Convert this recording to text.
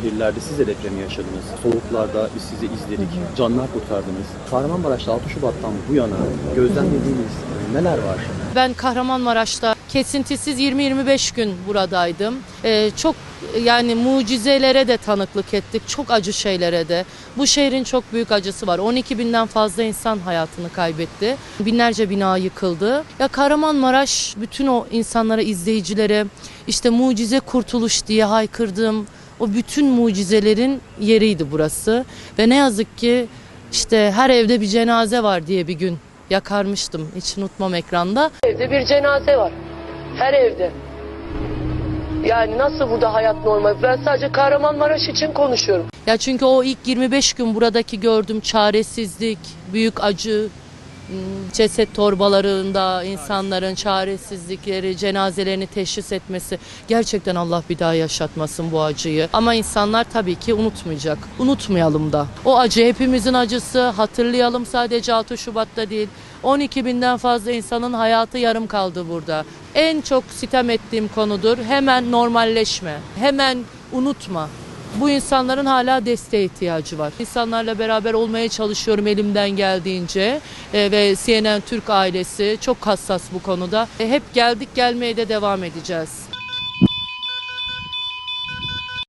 şehirlerde siz de depremi yaşadınız. Soğuklarda biz sizi izledik. Canlar kurtardınız. Kahramanmaraş'ta 6 Şubat'tan bu yana gözlemlediğiniz neler var? Ben Kahramanmaraş'ta kesintisiz 20-25 gün buradaydım. Ee, çok yani mucizelere de tanıklık ettik. Çok acı şeylere de. Bu şehrin çok büyük acısı var. 12 binden fazla insan hayatını kaybetti. Binlerce bina yıkıldı. Ya Kahramanmaraş bütün o insanlara, izleyicilere işte mucize kurtuluş diye haykırdığım o bütün mucizelerin yeriydi burası. Ve ne yazık ki işte her evde bir cenaze var diye bir gün yakarmıştım. Hiç unutmam ekranda. Evde bir cenaze var. Her evde. Yani nasıl burada hayat normal? Ben sadece Kahramanmaraş için konuşuyorum. Ya çünkü o ilk 25 gün buradaki gördüğüm çaresizlik, büyük acı, ceset torbalarında insanların çaresizlikleri, cenazelerini teşhis etmesi gerçekten Allah bir daha yaşatmasın bu acıyı. Ama insanlar tabii ki unutmayacak. Unutmayalım da. O acı hepimizin acısı. Hatırlayalım sadece 6 Şubat'ta değil. 12 binden fazla insanın hayatı yarım kaldı burada. En çok sitem ettiğim konudur. Hemen normalleşme. Hemen unutma. Bu insanların hala desteğe ihtiyacı var. İnsanlarla beraber olmaya çalışıyorum elimden geldiğince E, ve CNN Türk ailesi çok hassas bu konuda. E, hep geldik gelmeye de devam edeceğiz.